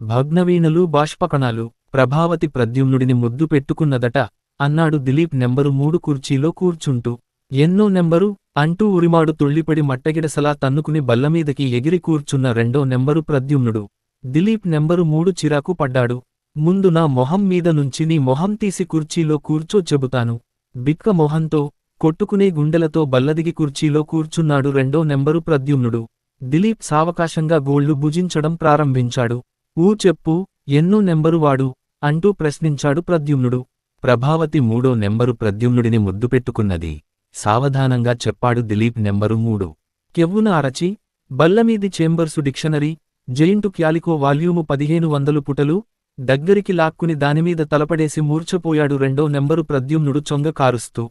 భగ్నవీణలు బాష్పకణాలు ప్రభావతి ప్రద్యుమ్నుడిని ముద్దు పెట్టుకున్నదట అన్నాడు దిలీప్ నెంబరు మూడు కుర్చీలో కూర్చుంటూ. ఎన్నో నెంబరు అంటూ ఉరిమాడు తుళ్ళిపడి మట్టగిడసలా తన్నుకుని బల్లమీదకి ఎగిరి కూర్చున్న రెండో నెంబరు ప్రద్యుమ్నుడు. దిలీప్ నెంబరు మూడు చిరాకు పడ్డాడు. ముందు నా మొహం మీద నుంచి నీ మొహం తీసి కుర్చీలో కూర్చో చెబుతాను. బిక్క మొహంతో కొట్టుకునే గుండెలతో బల్లదిగి కుర్చీలో కూర్చున్నాడు రెండో నెంబరు ప్రద్యుమ్నుడు. దిలీప్ సావకాశంగా గోళ్ళు భుజించడం ప్రారంభించాడు. ఊ చెప్పు ఎన్నో నెంబరు వాడు? అంటూ ప్రశ్నించాడు ప్రద్యుమ్నుడు. ప్రభావతి మూడో నెంబరు ప్రద్యుమ్నుడిని ముద్దుపెట్టుకున్నది సావధానంగా చెప్పాడు దిలీప్ నెంబరు మూడు. కెవ్వున అరచి బల్లమీది Chambers dictionary giant calico volume పదిహేను వందలు పుటలు దగ్గరికి లాక్కుని దానిమీద తలపడేసి మూర్ఛపోయాడు రెండో నెంబరు ప్రద్యుమ్నుడు చొంగ కారుస్తూ.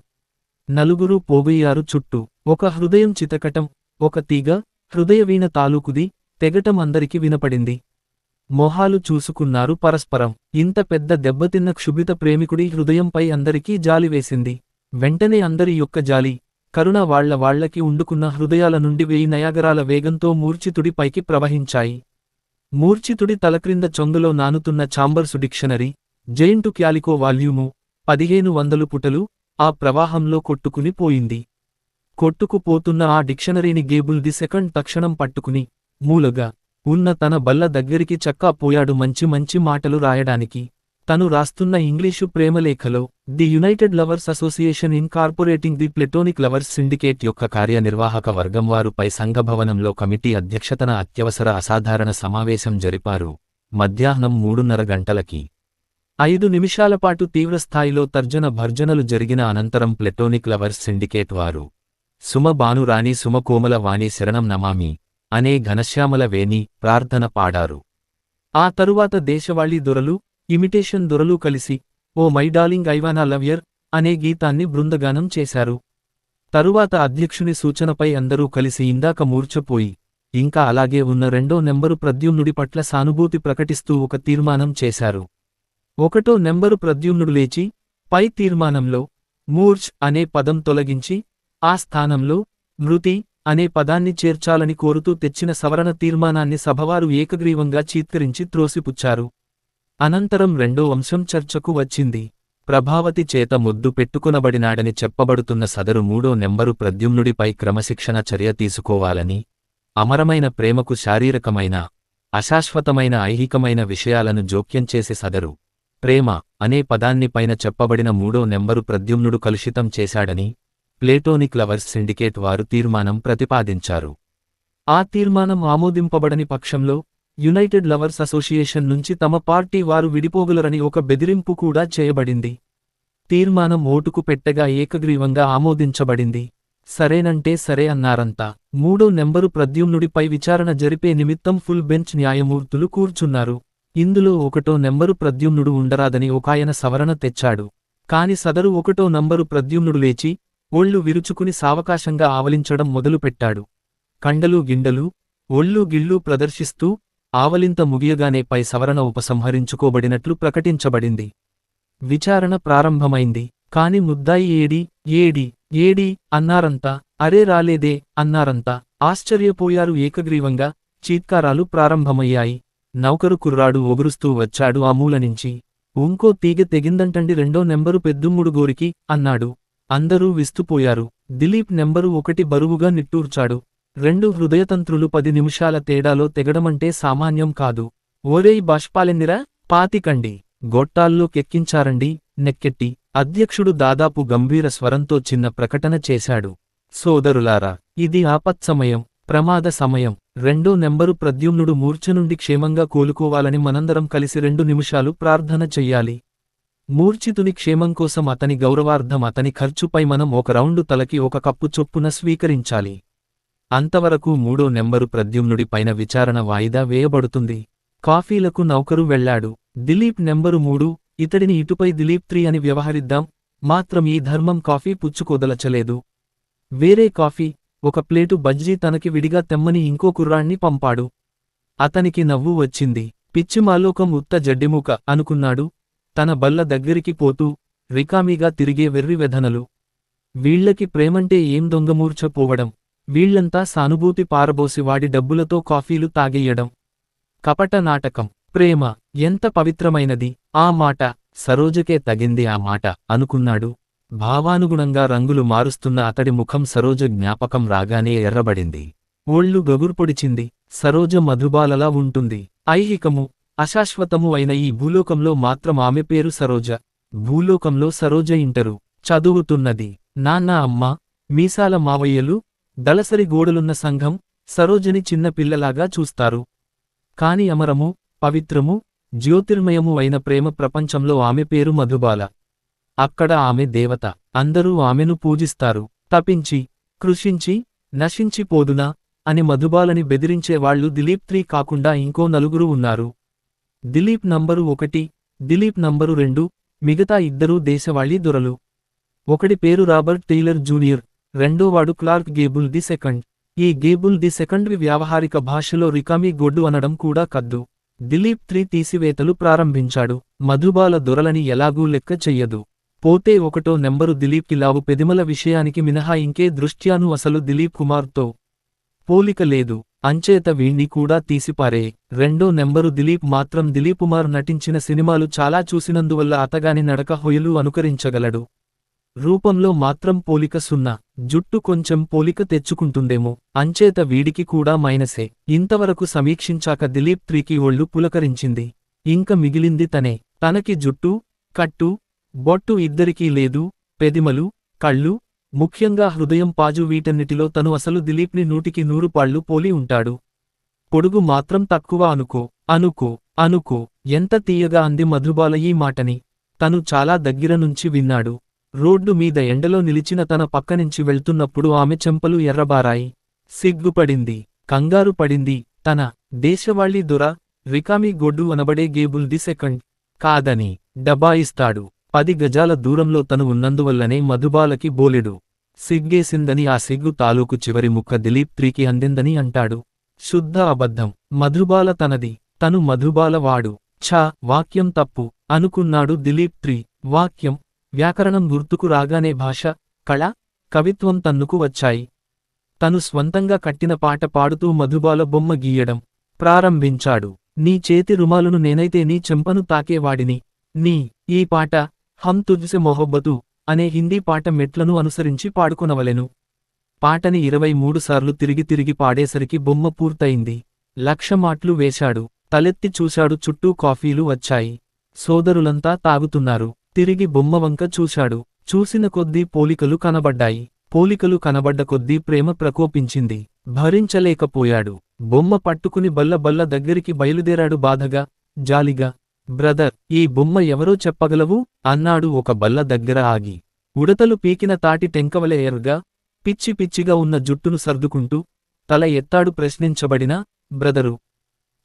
నలుగురు పోగయ్యారు చుట్టూ. ఒక హృదయం చితకటం ఒక తీగ హృదయవీణ తాలూకుది తెగటం అందరికి వినపడింది. మొహాలు చూసుకున్నారు పరస్పరం. ఇంత పెద్ద దెబ్బతిన్న క్షుభిత ప్రేమికుడి హృదయంపై అందరికీ జాలి వేసింది. వెంటనే అందరి యొక్క జాలి కరుణ వాళ్ళ వాళ్ళకి ఉండుకున్న హృదయాల నుండి వెయ్యి నయాగరాల వేగంతో మూర్ఛితుడి పైకి ప్రవహించాయి. మూర్ఛితుడి తలక్రింద చొంగులో నానుతున్న Chambers dictionary giant calico volume పదిహేను వందలు పుటలు ఆ ప్రవాహంలో కొట్టుకుని పోయింది. కొట్టుకుపోతున్న ఆ డిక్షనరీని గేబుల్ ది సెకండ్ తక్షణం పట్టుకుని మూలగా ఉన్న తన బల్ల దగ్గరికి చక్కా పోయాడు మంచి మంచి మాటలు రాయడానికి. తను రాస్తున్న English ప్రేమలేఖలో the united lovers association incorporating the platonic lovers syndicate యొక్క కార్యనిర్వాహక వర్గం వారుపై సంఘభవనంలో కమిటీ అధ్యక్షతన అత్యవసర అసాధారణ సమావేశం జరిపారు. మధ్యాహ్నం మూడున్నర గంటలకి. ఐదు నిమిషాలపాటు తీవ్రస్థాయిలో తర్జన భర్జనలు జరిగిన అనంతరం ప్లెటోనిక్ లవర్స్ సిండికేట్ వారు సుమ భానురాణి సుమ కోమల వాణి శరణం నమామి అనే ఘనశ్యామల వేణి ప్రార్థన పాడారు. ఆ తరువాత దేశవాళీ దొరలు ఇమిటేషన్ దొరలు కలిసి ఓ మై డార్లింగ్ ఐవానా లవ్యర్ అనే గీతాన్ని బృందగానం చేశారు. తరువాత అధ్యక్షుని సూచనపై అందరూ కలిసి ఇందాక మూర్ఛపోయి ఇంకా అలాగే ఉన్న రెండో నెంబరు ప్రద్యుమ్నుడి పట్ల సానుభూతి ప్రకటిస్తూ ఒక తీర్మానం చేశారు. ఒకటో నెంబరు ప్రద్యుమ్నుడు లేచి పై తీర్మానంలో మూర్చ్ అనే పదం తొలగించి ఆ స్థానంలో మృతి అనే పదాన్ని చేర్చాలని కోరుతూ తెచ్చిన సవరణ తీర్మానాన్ని సభవారు ఏకగ్రీవంగా చీత్కరించి త్రోసిపుచ్చారు. అనంతరం రెండో అంశం చర్చకు వచ్చింది. ప్రభావతి చేత ముద్దు పెట్టుకునబడినాడని చెప్పబడుతున్న సదరు మూడో నెంబరు ప్రద్యుమ్నుడిపై క్రమశిక్షణ చర్య తీసుకోవాలని అమరమైన ప్రేమకు శారీరకమైన అశాశ్వతమైన ఐహికమైన విషయాలను జోక్యం చేసే సదరు ప్రేమ అనే పదాన్ని పైన చెప్పబడిన మూడో నెంబరు ప్రద్యుమ్నుడు కలుషితం చేశాడని ప్లేటోనిక్ లవర్స్ సిండికేట్ వారు తీర్మానం ప్రతిపాదించారు. ఆ తీర్మానం ఆమోదింపబడని పక్షంలో యునైటెడ్ లవర్స్ అసోసియేషన్ నుంచి తమ పార్టీ వారు విడిపోగలరని ఒక బెదిరింపు కూడా చేయబడింది. తీర్మానం ఓటుకు పెట్టగా ఏకగ్రీవంగా ఆమోదించబడింది. సరేనంటే సరే అన్నారంతా. మూడో నెంబరు ప్రద్యుమ్నుడిపై విచారణ జరిపే నిమిత్తం ఫుల్ బెంచ్ న్యాయమూర్తులు కూర్చున్నారు. ఇందులో ఒకటో నెంబరు ప్రద్యుమ్నుడు ఉండరాదని ఒకాయన సవరణ తెచ్చాడు. కాని సదరు ఒకటో నంబరు ప్రద్యుమ్నుడు లేచి ఒళ్ళు విరుచుకుని సావకాశంగా ఆవలించడం మొదలుపెట్టాడు. కండలు గిండలు ఒళ్ళు గిళ్ళు ప్రదర్శిస్తూ ఆవలింత ముగియగానే పై సవరణ ఉపసంహరించుకోబడినట్లు ప్రకటించబడింది. విచారణ ప్రారంభమైంది. కాని ముద్దాయి ఏడి ఏడి ఏడి అన్నారంతా అరే రాలేదే అన్నారంతా ఆశ్చర్యపోయారు ఏకగ్రీవంగా చీత్కారాలు ప్రారంభమయ్యాయి. నౌకరు కుర్రాడు ఒగురుస్తూ వచ్చాడు ఆ మూలనించి ఉంకో తీగ తెగిందంటండి రెండో నెంబరు పెద్దుమ్ముడు గోరికి అన్నాడు. అందరూ విస్తుపోయారు. దిలీప్ నెంబరు ఒకటి బరువుగా నిట్టూర్చాడు. రెండు హృదయతంత్రులు పది నిమిషాల తేడాలో తెగడమంటే సామాన్యం కాదు. ఓరేయ్ బాష్పాలెన్నిరా పాతికండి. గొట్టాల్లో కెక్కించారండి నెక్కెట్టి. అధ్యక్షుడు దాదాపు గంభీర స్వరంతో చిన్న ప్రకటన చేశాడు. సోదరులారా ఇది ఆపత్సమయం ప్రమాద సమయం. రెండో నెంబరు ప్రద్యుమ్నుడు మూర్ఛ నుండి క్షేమంగా కోలుకోవాలని మనందరం కలిసి రెండు నిమిషాలు ప్రార్థన చెయ్యాలి. మూర్ఛితుని క్షేమం కోసం అతని గౌరవార్థం అతని ఖర్చుపై మనం ఒక రౌండు తలకి ఒక కప్పు చొప్పున స్వీకరించాలి. అంతవరకు మూడో నెంబరు ప్రద్యుమ్నుడి పైన విచారణ వాయిదా వేయబడుతుంది. కాఫీలకు నౌకరు వెళ్ళాడు దిలీప్ నెంబరు మూడు ఇతడిని ఇటుపై దిలీప్ త్రీ అని వ్యవహరిద్దాం. మాత్రం ఈ ధర్మం కాఫీ పుచ్చుకోదలచలేదు. వేరే కాఫీ ఒక ప్లేటు బజ్జీ తనకి విడిగా తెమ్మని ఇంకో కుర్రాణ్ణి పంపాడు. అతనికి నవ్వు వచ్చింది. పిచ్చిమాలోకం ఉత్త జడ్డిముక అనుకున్నాడు. తన బల్ల దగ్గరికి పోతూ రికామీగా తిరిగే వెర్రి వెధనలు. వీళ్ళకి ప్రేమంటే ఏం దొంగమూర్చపోవడం వీళ్ళంతా సానుభూతి పారబోసి వాడి డబ్బులతో కాఫీలు తాగెయ్యడం కపట నాటకం. ప్రేమ. ఎంత పవిత్రమైనది. ఆ మాట. సరోజకే తగింది ఆ మాట అనుకున్నాడు. భావానుగుణంగా రంగులు మారుస్తున్న అతడి ముఖం సరోజ జ్ఞాపకం రాగానే ఎర్రబడింది. ఒళ్ళు గగుర్పొడిచింది. సరోజ మధుబాలలా ఉంటుంది. ఐహికము. అశాశ్వతము అయిన ఈ భూలోకంలో మాత్రం ఆమె పేరు సరోజ. భూలోకంలో సరోజ ఇంటరు. చదువుతున్నది. నాన్న అమ్మ మీసాల మావయ్యలు దళసరి గోడలున్న సంఘం సరోజని చిన్న పిల్లలాగా చూస్తారు. కాని అమరము పవిత్రము జ్యోతిర్మయము అయిన ప్రేమ ప్రపంచంలో ఆమె పేరు మధుబాల. అక్కడ ఆమె దేవత. అందరూ ఆమెను పూజిస్తారు. తపించి కృషించి నశించిపోదునా అని మధుబాలని బెదిరించేవాళ్ళు దిలీప్ త్రీ కాకుండా ఇంకో నలుగురు ఉన్నారు. దిలీప్ నంబరు ఒకటి దిలీప్ నంబరు రెండు మిగతా ఇద్దరూ దేశవాళీ దొరలు. ఒకడి పేరు రాబర్ట్ టెయిలర్ జూనియర్ రెండోవాడు క్లార్క్ గేబుల్ ది సెకండ్. ఈ గేబుల్ ది సెకండ్ వ్యావహారిక భాషలో రికామీ గొడ్డు అనడం కూడా కద్దు. దిలీప్ త్రీ తీసివేతలు ప్రారంభించాడు. మధుబాల దొరలని ఎలాగూ లెక్క చెయ్యదు. పోతే ఒకటో నెంబరు దిలీప్ కిలావు పెదిమల విషయానికి మినహా ఇంకే దృష్ట్యాను అసలు దిలీప్ కుమార్తో పోలిక లేదు. అంచేత వీణ్ణి కూడా తీసిపారే. రెండో నెంబరు దిలీప్ మాత్రం దిలీప్ కుమార్ నటించిన సినిమాలు చాలా చూసినందువల్ల అతగాని నడక హొయలు అనుకరించగలడు. రూపంలో మాత్రం పోలిక సున్నా. జుట్టు కొంచెం పోలిక తెచ్చుకుంటుందేమో. అంచేత వీడికి కూడా మైనసే. ఇంతవరకు సమీక్షించాక దిలీప్ త్రీకి ఒళ్ళు పులకరించింది. ఇంక మిగిలింది తనే. తనకి జుట్టు కట్టు బొట్టు ఇద్దరికీ లేదు. పెదిమలు కళ్ళు ముఖ్యంగా హృదయం పాజు వీటన్నిటిలో తను అసలు దిలీప్ని నూటికి నూరు పాళ్ళు పోలి ఉంటాడు. పొడుగు మాత్రం తక్కువ అనుకో అనుకో అనుకో ఎంత తీయగా అంది మధుబాల ఈ మాటని. తను చాలా దగ్గర నుంచి విన్నాడు. రోడ్డు మీద ఎండలో నిలిచిన తన పక్కనుంచి వెళ్తున్నప్పుడు ఆమె చెంపలు ఎర్రబారాయి. సిగ్గుపడింది కంగారు పడింది తన దేశవాళీ దొర రికామీ గొడ్డు అనబడే గేబుల్ ది సెకండ్ కాదని డబాయిస్తాడు పది గజాల దూరంలో తను ఉన్నందువల్లనే మధుబాలకి బోలెడు. సిగ్గేసిందని ఆ సిగ్గు తాలూకు చివరి ముక్క దిలీప్ త్రీకి అందిందని అంటాడు. శుద్ధ అబద్ధం. మధుబాల తనది. తను మధుబాల వాడు. ఛా వాక్యం తప్పు. అనుకున్నాడు దిలీప్ త్రీ. వాక్యం. వ్యాకరణం గుర్తుకు రాగానే భాష కళ కవిత్వం తన్నుకు వచ్చాయి. తను స్వంతంగా కట్టిన పాట పాడుతూ మధుబాల బొమ్మ గీయడం ప్రారంభించాడు. నీ చేతి రుమాలును నేనైతే నీ చెంపను తాకేవాడిని నీ ఈ పాట హమ్ తుజ్సె మొహబ్బతు అనే హిందీ పాట మెట్లను అనుసరించి పాడుకొనవలెను. పాటని ఇరవై మూడుసార్లు తిరిగి తిరిగి పాడేసరికి బొమ్మ పూర్తయింది. లక్ష మాట్లు వేశాడు. తలెత్తి చూశాడు చుట్టూ కాఫీలు వచ్చాయి. సోదరులంతా తాగుతున్నారు. తిరిగి బొమ్మ వంక చూశాడు. చూసిన కొద్దీ పోలికలు కనబడ్డాయి. పోలికలు కనబడ్డ కొద్దీ ప్రేమ ప్రకోపించింది. భరించలేకపోయాడు. బొమ్మ పట్టుకుని బల్ల బల్ల దగ్గరికి బయలుదేరాడు బాధగా జాలిగా. బ్రదర్ ఈ బొమ్మ ఎవరో చెప్పగలవు? అన్నాడు ఒక బల్ల దగ్గర ఆగి. ఉడతలు పీకిన తాటి టెంకవలేయరుగా పిచ్చి పిచ్చిగా ఉన్న జుట్టును సర్దుకుంటూ తల ఎత్తాడు ప్రశ్నించబడిన బ్రదరు.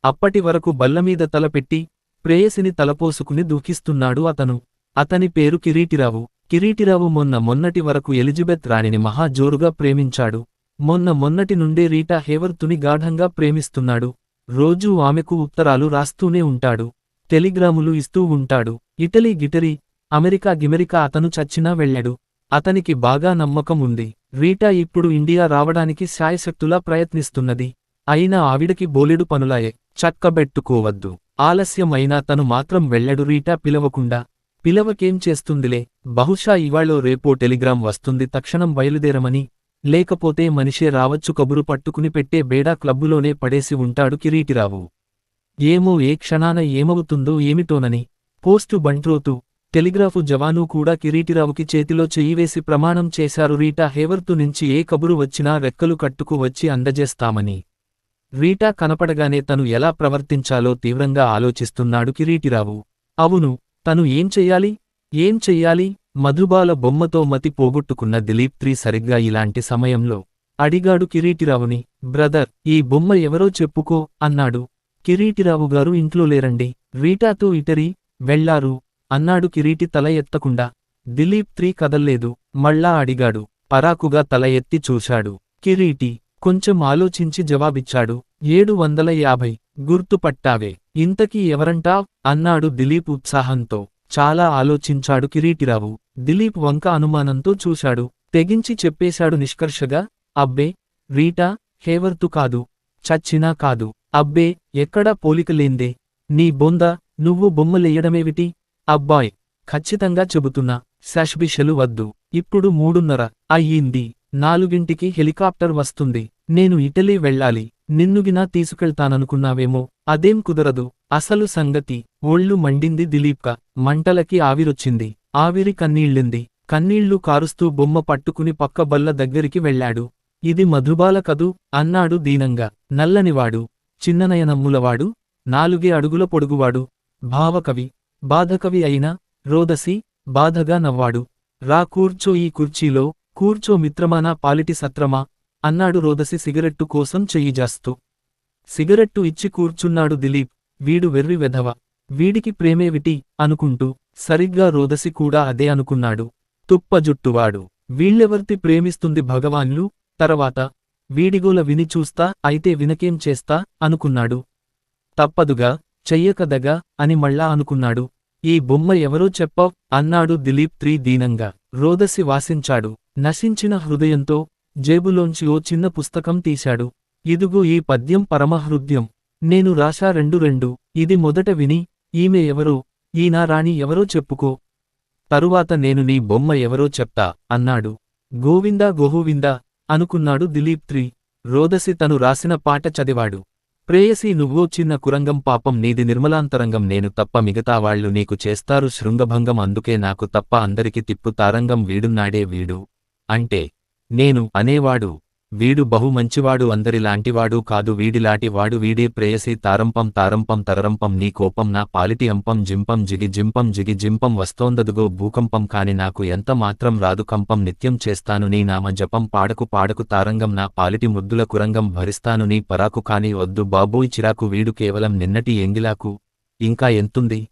అప్పటి వరకు బల్లమీద తలపెట్టి ప్రేయసిని తలపోసుకుని దూకిస్తున్నాడు అతను. అతని పేరు కిరీటిరావు. కిరీటిరావు మొన్న మొన్నటి వరకు ఎలిజబెత్ రాణిని మహా జోరుగా ప్రేమించాడు. మొన్న మొన్నటి నుండే రీటా హేవర్తుని గాఢంగా ప్రేమిస్తున్నాడు. రోజూ ఆమెకు ఉత్తరాలు రాస్తూనే ఉంటాడు. టెలిగ్రాములు ఇస్తూ ఉంటాడు. ఇటలీ గిటరీ అమెరికా గిమెరికా అతను చచ్చినా వెళ్ళాడు. అతనికి బాగా నమ్మకం ఉంది. రీటా ఇప్పుడు ఇండియా రావడానికి శాయశక్తులా ప్రయత్నిస్తున్నది. అయినా ఆవిడకి బోలెడు పనులాయే. చక్కబెట్టుకోవద్దు. ఆలస్యమైనా తను మాత్రం వెళ్ళడు రీటా పిలవకుండా. పిలవకేం చేస్తుందిలే? బహుశా ఇవాళో రేపో టెలిగ్రాం వస్తుంది తక్షణం బయలుదేరమని. లేకపోతే మనిషే రావచ్చు కబురు పట్టుకుని పెట్టే బేడా క్లబ్బులోనే పడేసి ఉంటాడు కిరీటిరావు. ఏమో ఏ క్షణాన ఏమవుతుందో ఏమిటోనని. పోస్టు బంట్రోతు. టెలిగ్రాఫు జవాను కూడా కిరీటిరావుకి చేతిలో చెయ్యివేసి ప్రమాణం చేశారు. రీటా హేవర్తు నుంచి ఏ కబురు వచ్చినా రెక్కలు కట్టుకు వచ్చి అందజేస్తామని. రీటా కనపడగానే తను ఎలా ప్రవర్తించాలో తీవ్రంగా ఆలోచిస్తున్నాడు కిరీటిరావు. అవును తను ఏం చెయ్యాలి? ఏం చెయ్యాలి? మధుబాల బొమ్మతో మతి పోగొట్టుకున్న దిలీప్ త్రీ సరిగ్గా ఇలాంటి సమయంలో అడిగాడు కిరీటిరావుని. బ్రదర్ ఈ బొమ్మ ఎవరో చెప్పుకో అన్నాడు. కిరీటిరావు గారు ఇంట్లో లేరండి. రీటాతో ఇటరీ వెళ్ళారు అన్నాడు కిరీటి తల ఎత్తకుండా. దిలీప్ త్రీ కదల్లేదు. మళ్ళా అడిగాడు. పరాకుగా తల ఎత్తి చూశాడు. కిరీటి కొంచెం ఆలోచించి జవాబిచ్చాడు. ఏడు వందల యాభై. గుర్తుపట్టావే. ఇంతకీ ఎవరంటా? అన్నాడు దిలీప్ ఉత్సాహంతో. చాలా ఆలోచించాడు కిరీటిరావు. దిలీప్ వంక అనుమానంతో చూశాడు. తెగించి చెప్పేశాడు నిష్కర్షగా అబ్బే రీటా హేవర్తు కాదు. చచ్చినా కాదు. అబ్బే ఎక్కడా పోలికలేందే. నీ బొంద నువ్వు బొమ్మలెయ్యడమేవిటి అబ్బాయ్ ఖచ్చితంగా చెబుతున్నా శష్బిషలు వద్దు. ఇప్పుడు మూడున్నర అయ్యింది. నాలుగింటికి హెలికాప్టర్ వస్తుంది. నేను ఇటలీ వెళ్ళాలి. నిన్నుగినా తీసుకెళ్తాననుకున్నావేమో? అదేం కుదరదు. అసలు సంగతి. ఒళ్ళు మండింది దిలీప్క. మంటలకి ఆవిరొచ్చింది. ఆవిరి కన్నీళ్ళింది. కన్నీళ్ళు కారుస్తూ బొమ్మ పట్టుకుని పక్క బల్ల దగ్గరికి వెళ్ళాడు. ఇది మధుబాల కదూ? అన్నాడు దీనంగా. నల్లనివాడు. చిన్ననయనమ్ములవాడు నాలుగే అడుగుల పొడుగువాడు భావకవి బాధకవి అయిన రోదసి బాధగా నవ్వాడు. రా కూర్చో ఈ కుర్చీలో కూర్చో మిత్రమానా పాలిటి సత్రమా అన్నాడు రోదసి సిగరెట్టు కోసం చెయ్యిజాస్తూ సిగరెట్టు ఇచ్చి కూర్చున్నాడు దిలీప్ వీడు వెర్రి వెధవ. వీడికి ప్రేమేవిటి అనుకుంటూ సరిగ్గా రోదసి కూడా అదే అనుకున్నాడు. తుప్పజుట్టువాడు. వీళ్ళెవర్తి ప్రేమిస్తుంది భగవాన్లు? తర్వాత వీడిగోల విని చూస్తా అయితే వినకేం చేస్తా అనుకున్నాడు. తప్పదుగా చెయ్యకదగా అని మళ్ళా అనుకున్నాడు. ఈ బొమ్మ ఎవరో చెప్పవ్ అన్నాడు దిలీప్ త్రీ దీనంగా రోదసి వాసించాడు. నశించిన హృదయంతో జేబులోంచి ఓ చిన్న పుస్తకం తీశాడు. ఇదుగో ఈ పద్యం పరమహృద్యం. నేను రాశా రెండు రెండు. ఇది మొదట విని ఈమె ఎవరో ఈనా రాణి ఎవరో చెప్పుకో. తరువాత నేను నీ బొమ్మ ఎవరో చెప్తా అన్నాడు. గోవిందా గోహోవిందా అనుకున్నాడు దిలీప్ త్రీ. రోదసి తను రాసిన పాట చదివాడు. ప్రేయసి నువ్వో చిన్న కురంగం పాపం నీది నిర్మలాంతరంగం నేను తప్ప మిగతా వాళ్ళు నీకు చేస్తారు శృంగభంగం అందుకే నాకు తప్ప అందరికి తిప్పు తారంగం వీడున్నాడే వీడు. అంటే నేను అనేవాడు. వీడు బహు మంచివాడు అందరిలాంటివాడు కాదు వీడిలాటి వాడు వీడే ప్రేయసి తారంపం తారంపం తరరంపం నీ కోపం నా పాలిటి అంపం జింపం జిగి జింపం జిగి జింపం వస్తోందదుగో భూకంపం కాని నాకు ఎంత మాత్రం రాదు కంపం నిత్యం చేస్తాను నీ నామ జపం పాడకు పాడకు తారంగం నా పాలిటి ముద్దుల కురంగం భరిస్తాను నీ పరాకు కాని వద్దు బాబోయ్ చిరాకు వీడు కేవలం నిన్నటి ఎంగిలాకు. ఇంకా ఎంతుంది?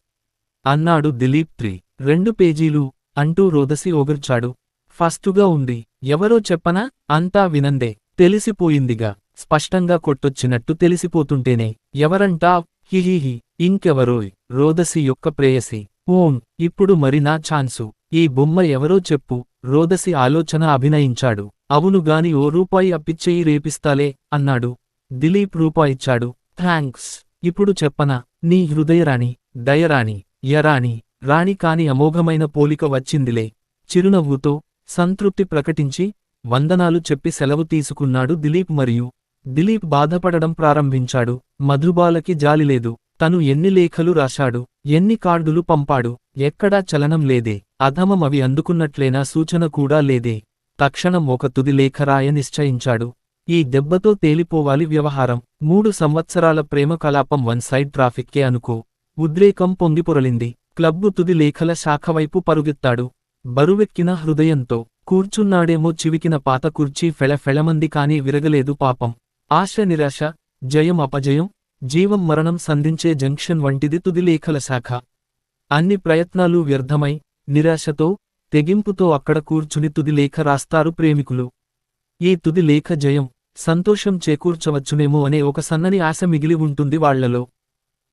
అన్నాడు దిలీప్ త్రి. రెండు పేజీలు అంటూ రోదసి ఓగర్చాడు. ఫస్టుగా ఉంది. ఎవరో చెప్పనా? అంతా వినందే. తెలిసిపోయిందిగా. స్పష్టంగా కొట్టొచ్చినట్టు తెలిసిపోతుంటేనే. ఎవరంటా? హిహిహి ఇంకెవరోయ్ రోదసి యొక్క ప్రేయసి. ఓం. ఇప్పుడు మరి నా ఛాన్సు. ఈ బొమ్మ ఎవరో చెప్పు. రోదసి ఆలోచన అభినయించాడు. అవునుగాని ఓ రూపాయి అప్పిచ్చేయి రేపిస్తాలే అన్నాడు. దిలీప్ రూపాయిచ్చాడు థ్యాంక్స్. ఇప్పుడు చెప్పనా? నీ హృదయరాణి దయరాణి యరాణి రాణి కాని అమోఘమైన పోలిక వచ్చిందిలే. చిరునవ్వుతో సంతృప్తి ప్రకటించి వందనాలు చెప్పి సెలవు తీసుకున్నాడు దిలీప్ మరియు దిలీప్ బాధపడడం ప్రారంభించాడు. మధుబాలకి జాలిలేదు తను ఎన్ని లేఖలు రాశాడు ఎన్ని కార్డులు పంపాడు ఎక్కడా చలనం లేదే. అధమం అవి అందుకున్నట్లేనా సూచన కూడా లేదే. తక్షణం ఒక తుది లేఖ రాయ నిశ్చయించాడు. ఈ దెబ్బతో తేలిపోవాలి వ్యవహారం. మూడు సంవత్సరాల ప్రేమ కలాపం వన్ సైడ్ ట్రాఫిక్కే అనుకో. ఉద్రేకం పొంగిపొరలింది. క్లబ్బు తుది లేఖల శాఖవైపు పరుగెత్తాడు. బరువెక్కిన హృదయంతో కూర్చున్నాడేమో చివికిన పాత కుర్చీ ఫెళఫెళమంది కాని విరగలేదు పాపం. ఆశ నిరాశ జయం అపజయం జీవం మరణం సంధించే జంక్షన్ వంటిది తుదిలేఖల శాఖ. అన్ని ప్రయత్నాలు వ్యర్థమై నిరాశతో తెగింపుతో అక్కడ కూర్చుని తుదిలేఖ రాస్తారు ప్రేమికులు. ఈ తుదిలేఖ జయం సంతోషం చేకూర్చవచ్చునేమో అనే ఒక సన్నని ఆశ మిగిలి ఉంటుంది వాళ్ళలో.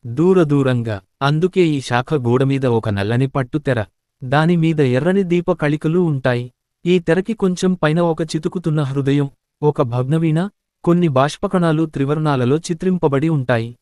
దూరదూరంగా అందుకే ఈ శాఖ గోడమీద ఒక నల్లని పట్టు తెర దానిమీద ఎర్రని దీప కళికలు ఉంటాయి. ఈ తెరకి కొంచెం పైన ఒక చితుకుతున్న హృదయం ఒక భగ్నవీణ కొన్ని బాష్పకణాలు త్రివర్ణాలలో చిత్రింపబడి ఉంటాయి.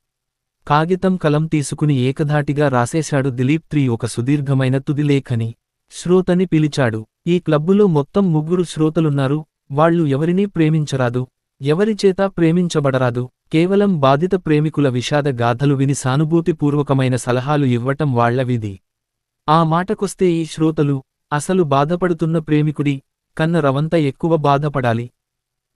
కాగితం కలం తీసుకుని ఏకధాటిగా రాసేశాడు దిలీప్ త్రీ ఒక సుదీర్ఘమైన తుదిలేఖని శ్రోతని పిలిచాడు. ఈ క్లబ్బులో మొత్తం ముగ్గురు శ్రోతలున్నారు వాళ్ళు ఎవరినీ ప్రేమించరాదు ఎవరిచేత ప్రేమించబడరాదు కేవలం బాధిత ప్రేమికుల విషాద గాథలు విని సానుభూతిపూర్వకమైన సలహాలు ఇవ్వటం వాళ్ళ విధి. ఆ మాటకొస్తే ఈ శ్రోతలు అసలు బాధపడుతున్న ప్రేమికుడి కన్న రవంత ఎక్కువ బాధపడాలి.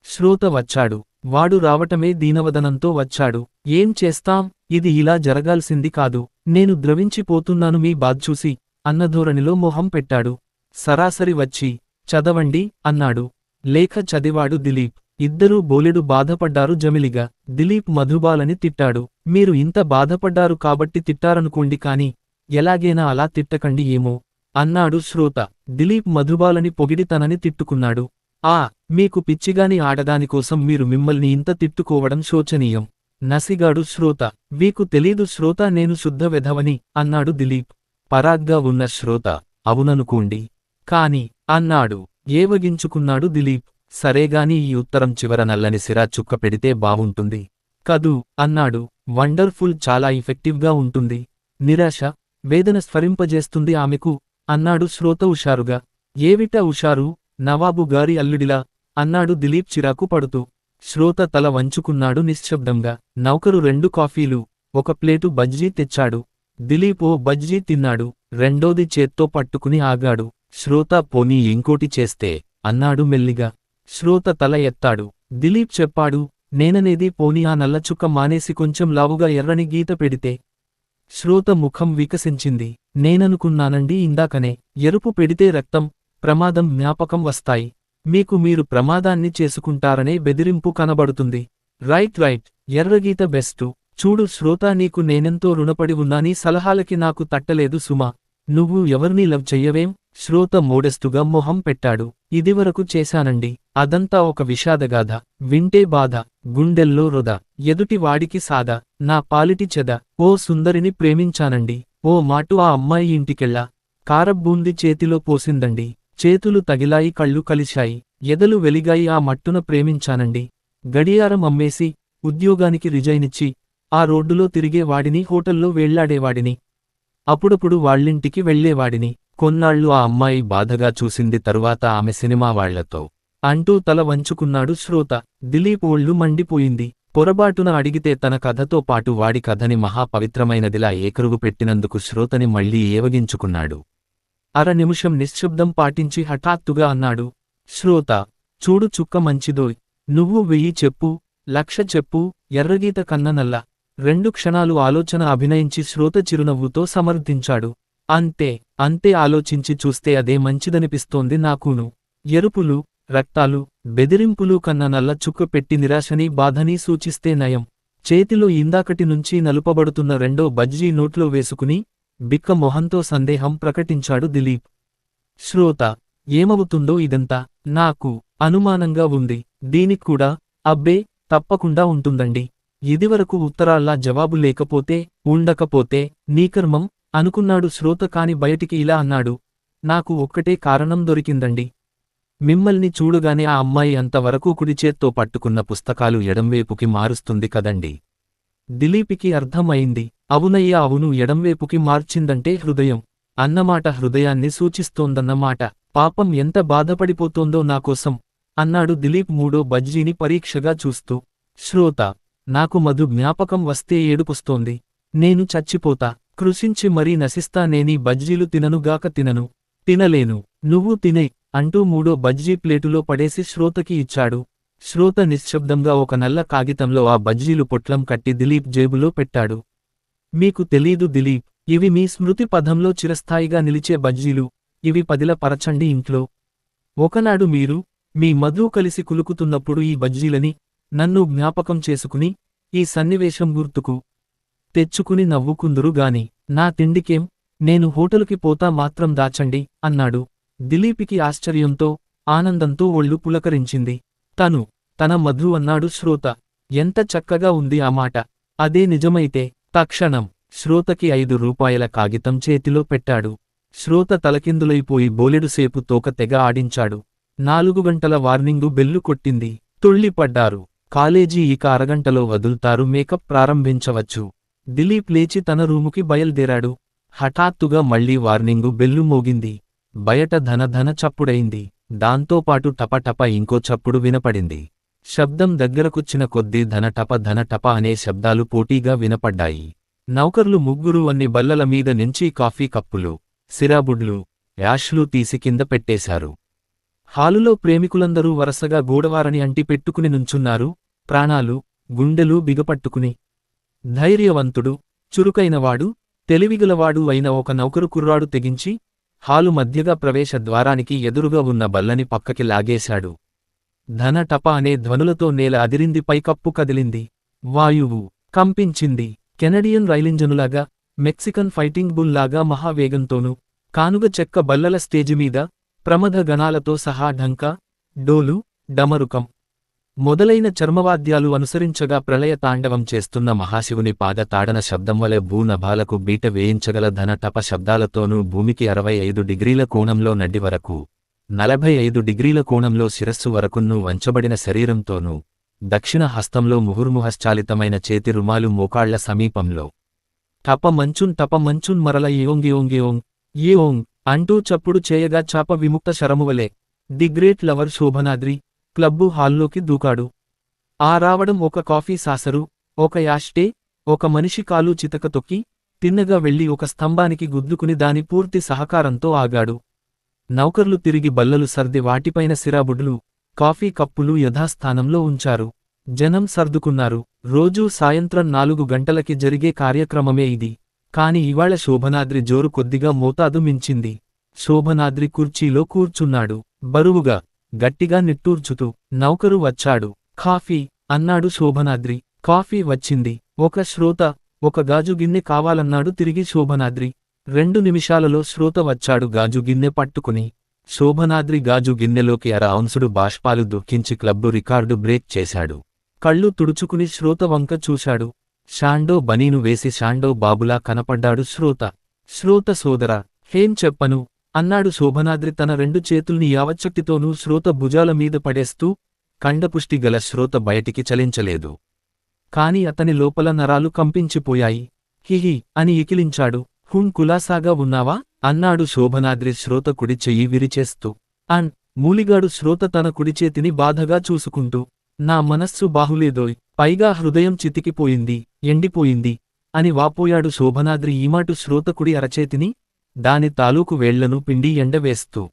శ్రోత వచ్చాడు వాడు రావటమే దీనవదనంతో వచ్చాడు. ఏం చేస్తాం? ఇది ఇలా జరగాల్సింది కాదు. నేను ద్రవించిపోతున్నాను మీ బాధ్చూసి అన్నధోరణిలో మొహం పెట్టాడు. సరాసరి వచ్చి చదవండి అన్నాడు. లేఖ చదివాడు దిలీప్. ఇద్దరూ బోలెడు బాధపడ్డారు జమిలిగా. దిలీప్ మధుబాలని తిట్టాడు. మీరు ఇంత బాధపడ్డారు కాబట్టి తిట్టారనుకోండి కాని ఎలాగైనా అలా తిట్టకండి ఏమో అన్నాడు శ్రోత. దిలీప్ మధుబాలని పొగిడి తనని తిట్టుకున్నాడు. ఆ మీకు పిచ్చిగాని ఆడదానికోసం మీరు మిమ్మల్ని ఇంత తిట్టుకోవడం శోచనీయం నసిగాడు శ్రోత. వీకు తెలీదు శ్రోత నేను శుద్ధ వెధవని అన్నాడు దిలీప్. పరాగ్గా ఉన్న శ్రోత అవుననుకోండి. కాని అన్నాడు ఏవగించుకున్నాడు దిలీప్. సరేగాని ఈ ఉత్తరం చివర నల్లని సిరా చుక్క పెడితే బావుంటుంది. కదూ అన్నాడు వండర్ఫుల్ చాలా ఇఫెక్టివ్గా ఉంటుంది. నిరాశ వేదన స్ఫరింపజేస్తుంది ఆమెకు. అన్నాడు శ్రోత ఉషారుగా. ఏవిట ఉషారు? నవాబు గారి అల్లుడిలా? అన్నాడు దిలీప్ చిరాకు పడుతూ. శ్రోత తల వంచుకున్నాడు నిశ్శబ్దంగా. నౌకరు రెండు కాఫీలు ఒక ప్లేటు బజ్జీ తెచ్చాడు. దిలీప్ ఓ బజ్జీ తిన్నాడు. రెండోది చేత్తో పట్టుకుని ఆగాడు. శ్రోత పోనీ ఇంకోటి చేస్తే? అన్నాడు మెల్లిగా. శ్రోత తల ఎత్తాడు. దిలీప్ చెప్పాడు నేననేది పోనీ ఆ నల్లచుక్క మానేసి కొంచెం లావుగా ఎర్రని గీత పెడితే? శ్రోత ముఖం వికసించింది. నేననుకున్నానండి ఇందాకనే. ఎరుపు పెడితే రక్తం ప్రమాదం జ్ఞాపకం వస్తాయి. మీకు మీరు ప్రమాదాన్ని చేసుకుంటారనే బెదిరింపు కనబడుతుంది. Right right. ఎర్రగీత బెస్టు. చూడు శ్రోత నీకు నేనెంతో రుణపడి ఉన్నానీ సలహాలకి నాకు తట్టలేదు సుమా. నువ్వు ఎవర్నీ లవ్ చెయ్యవేం? శ్రోత మూడస్తుగా మొహం పెట్టాడు. ఇదివరకు చేశానండి. అదంతా ఒక విషాదగాథ. వింటే బాధ. గుండెల్లో రొద. ఎదుటి వాడికి సాద. నా పాలిటి చెద. ఓ సుందరిని ప్రేమించానండి. ఓ మాటు ఆ అమ్మాయి ఇంటికెళ్ళా. కారబ్బూంది చేతిలో పోసిందండి. చేతులు తగిలాయి కళ్ళు కలిశాయి. ఎదలు వెలిగాయి ఆ మట్టున ప్రేమించానండి. గడియారం అమ్మేసి ఉద్యోగానికి రిజైనిచ్చి ఆ రోడ్డులో తిరిగేవాడిని హోటల్లో వేళ్ళాడేవాడిని. అప్పుడప్పుడు వాళ్ళింటికి వెళ్ళేవాడిని కొన్నాళ్ళు ఆ అమ్మాయి బాధగా చూసింది తరువాత ఆమె సినిమా వాళ్ళతో. అంటూ తల వంచుకున్నాడు శ్రోత. దిలీప్ ఒళ్ళు మండిపోయింది. పొరబాటున అడిగితే తన కథతో పాటు వాడి కథని మహాపవిత్రమైనదిలా ఏకరుగు పెట్టినందుకు శ్రోతని మళ్ళీ ఏవగించుకున్నాడు. అర నిమిషం నిశ్శబ్దం పాటించి హఠాత్తుగా అన్నాడు. శ్రోత చూడు చుక్క మంచిదోయ్ నువ్వు వెయ్యి చెప్పు లక్ష చెప్పు ఎర్రగీత కన్ననల్ల. రెండు క్షణాలు ఆలోచన అభినయించి శ్రోత చిరునవ్వుతో సమర్థించాడు. అంతే అంతే ఆలోచించి చూస్తే అదే మంచిదనిపిస్తోంది నాకును. ఎరుపులు రక్తాలు బెదిరింపులు కన్న నల్ల చుక్క పెట్టి నిరాశని బాధని సూచిస్తే నయం. చేతిలో ఇందాకటి నుంచి నలుపబడుతున్న రెండో బజ్జీ నోట్లో వేసుకుని బిక్క మొహంతో సందేహం ప్రకటించాడు దిలీప్. శ్రోత ఏమవుతుందో ఇదంతా? నాకు అనుమానంగా ఉంది. దీనిక్కూడా అబ్బే తప్పకుండా ఉంటుందండి. ఇదివరకు ఉత్తరాల్లా జవాబు లేకపోతే ఉండకపోతే నీకర్మం అనుకున్నాడు శ్రోత కాని బయటికి ఇలా అన్నాడు నాకు ఒక్కటే కారణం దొరికిందండి. మిమ్మల్ని చూడుగానే ఆ అమ్మాయి అంతవరకు కుడిచేత్తో పట్టుకున్న పుస్తకాలు ఎడంవేపుకి మారుస్తుంది కదండి. దిలీపికి అర్థమైంది అవునయ్యా అవును ఎడంవేపుకి మార్చిందంటే హృదయం. అన్నమాట హృదయాన్ని సూచిస్తోందన్నమాట. పాపం ఎంత బాధపడిపోతోందో నాకోసం అన్నాడు దిలీప్ మూడో బజ్జీని పరీక్షగా చూస్తూ. శ్రోత నాకు మధు జ్ఞాపకం వస్తే ఏడుపుస్తోంది. నేను చచ్చిపోతా. కృషించి మరీ నశిస్తానేని బజ్జీలు తిననుగాక తినను. తినలేను. నువ్వు తినే అంటూ మూడో బజ్జీ ప్లేటులో పడేసి శ్రోతకి ఇచ్చాడు. శ్రోత నిశ్శబ్దంగా ఒక నల్ల కాగితంలో ఆ బజ్జీలు పొట్లం కట్టి దిలీప్ జేబులో పెట్టాడు. మీకు తెలీదు దిలీప్ ఇవి మీ స్మృతి పదంలో చిరస్థాయిగా నిలిచే బజ్జీలు. ఇవి పదిల పరచండి ఇంట్లో. ఒకనాడు మీరు మీ మధు కలిసి కులుకుతున్నప్పుడు ఈ బజ్జీలని నన్ను జ్ఞాపకం చేసుకుని ఈ సన్నివేశం గుర్తుకు తెచ్చుకుని నవ్వుకుందురు గాని నా తిండికేం? నేను హోటలుకి పోతా మాత్రం దాచండి అన్నాడు. దిలీపికి ఆశ్చర్యంతో ఆనందంతో ఒళ్ళు పులకరించింది. తను తన మధు అన్నాడు శ్రోత. ఎంత చక్కగా ఉంది ఆ మాట. అదే నిజమైతే తక్షణం శ్రోతకి ఐదు రూపాయల కాగితం చేతిలో పెట్టాడు. శ్రోత తలకిందులైపోయి బోలెడుసేపు తోక తెగ ఆడించాడు. నాలుగు గంటల వార్నింగు బెల్లు కొట్టింది. తుళ్ళిపడ్డారు. కాలేజీ ఇక అరగంటలో వదులుతారు మేకప్ ప్రారంభించవచ్చు. దిలీప్ లేచి తన రూముకి బయల్దేరాడు. హఠాత్తుగా మళ్ళీ వార్నింగు బెల్లు మోగింది. బయట ధనధన చప్పుడైంది. దాంతోపాటు టపటప ఇంకో చప్పుడు వినపడింది. శబ్దం దగ్గరకొచ్చిన కొద్దీ ధనటప ధనటప అనే శబ్దాలు పోటీగా వినపడ్డాయి. నౌకర్లు ముగ్గురు అన్ని బల్లల మీద నుంచి కాఫీ కప్పులు సిరాబుడ్లు యాష్లు తీసి కింద పెట్టేశారు. హాలులో ప్రేమికులందరూ వరసగా గూడవారని అంటి పెట్టుకుని నుంచున్నారు. ప్రాణాలు గుండెలు బిగపట్టుకుని ధైర్యవంతుడు చురుకైనవాడు తెలివిగలవాడు అయిన ఒక నౌకరు కుర్రాడు తెగించి హాలు మధ్యగా ప్రవేశ ద్వారానికి ఎదురుగా ఉన్న బల్లని పక్కకి లాగేశాడు. ధన టప అనే ధ్వనులతో నేల అదిరింది పైకప్పు కదిలింది. వాయువు కంపించింది. కెనడియన్ రైలింజనులాగా మెక్సికన్ ఫైటింగ్ బుల్లాగా మహావేగంతోనూ కానుగ చెక్క బల్లల స్టేజిమీద ప్రమథ గణాలతో సహా ఢంక డోలు డమరుకం. మొదలైన చర్మవాద్యాలు అనుసరించగా ప్రళయ తాండవం చేస్తున్న మహాశివుని పాద తాడన శబ్దం వలె భూనభాలకు బీట వేయించగల ధన టప శబ్దాలతోనూ భూమికి అరవై ఐదు డిగ్రీల కోణంలో నడ్డి వరకు నలభై ఐదు డిగ్రీల కోణంలో శిరస్సు వరకున్నూ వంచబడిన శరీరంతోనూ దక్షిణ హస్తంలో ముహుర్ముహశ్చాలితమైన చేతి రుమాలు మోకాళ్ళ సమీపంలో. టప మంచున్ టప మంచున్ మరల ఏయోంగ్ ఏయోంగ్ ఏయోంగ్ ఏయోంగ్ అంటూ చప్పుడు చేయగా చాప విముక్త శరమువలే the great lover Sobhanadri club హాల్లోకి దూకాడు. ఆ రావడం ఒక కాఫీ సాసరు ఒక యాష్టే ఒక మనిషి కాలు చితక తొక్కి తిన్నగా వెళ్ళి ఒక స్తంభానికి గుద్దుకుని దాని పూర్తి సహకారంతో ఆగాడు. నౌకర్లు తిరిగి బల్లలు సర్ది వాటిపైన సిరాబుడ్లు కాఫీ కప్పులు యథాస్థానంలో ఉంచారు. జనం సర్దుకున్నారు. రోజూ సాయంత్రం నాలుగు గంటలకి జరిగే కార్యక్రమమే ఇది. కాని ఇవాళ శోభనాద్రి జోరు కొద్దిగా మోతాదు మించింది. శోభనాద్రి కుర్చీలో కూర్చున్నాడు. బరువుగా గట్టిగా నిట్టూర్చుతూ నౌకరు వచ్చాడు. కాఫీ అన్నాడు శోభనాద్రి. కాఫీ వచ్చింది. ఒక శ్రోత ఒక గాజు గిన్నె కావాలన్నాడు తిరిగి శోభనాద్రి. రెండు నిమిషాలలో శ్రోత వచ్చాడు గాజు గిన్నె పట్టుకుని. శోభనాద్రి గాజు గిన్నెలోకి అర బాష్పాలు దుఃఖించి క్లబ్బు రికార్డు బ్రేక్ చేశాడు. కళ్ళు తుడుచుకుని శ్రోత వంక చూశాడు. షాండో బనీను వేసి షాండో బాబులా కనపడ్డాడు శ్రోత. శ్రోత సోదర హేం చెప్పను? అన్నాడు శోభనాద్రి తన రెండు చేతుల్ని యావచ్చక్తితోనూ శ్రోత భుజాల మీద పడేస్తూ కండపుష్టి గల శ్రోత బయటికి చలించలేదు. కాని అతని లోపల నరాలు కంపించిపోయాయి. హిహి అని ఇకిలించాడు హుం కులాసాగా ఉన్నావా? అన్నాడు శోభనాద్రి శ్రోత కుడి చెయ్యి విరిచేస్తూ. అన్ మూలిగాడు శ్రోత తన కుడిచేతిని బాధగా చూసుకుంటూ. నా మనస్సు బాహులేదోయ్ పైగా హృదయం చితికిపోయింది ఎండిపోయింది అని వాపోయాడు శోభనాద్రి. ఈమాటు శ్రోతకుడి అరచేతిని దాని తాలూకు వేళ్ళను పిండి ఎండవేస్తూ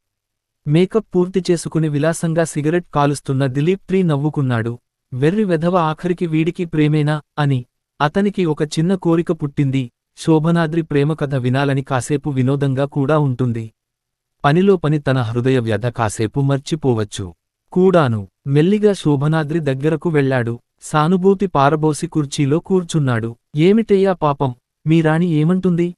మేకప్ పూర్తి చేసుకుని విలాసంగా సిగరెట్ కాలుస్తున్న దిలీప్ ట్రీ నవ్వుకున్నాడు. వెర్రి వెధవ ఆఖరికి వీడికి ప్రేమేనా? అని. అతనికి ఒక చిన్న కోరిక పుట్టింది. శోభనాద్రి ప్రేమ కథ వినాలని కాసేపు వినోదంగా కూడా ఉంటుంది. పనిలో పని తన హృదయ వ్యధ కాసేపు మర్చిపోవచ్చు. కూడాను. మెల్లిగా శోభనాద్రి దగ్గరకు వెళ్ళాడు. సానుభూతి పారబోసి కుర్చీలో కూర్చున్నాడు. ఏమిటయ్యా పాపం? మీ రాణి ఏమంటుంది?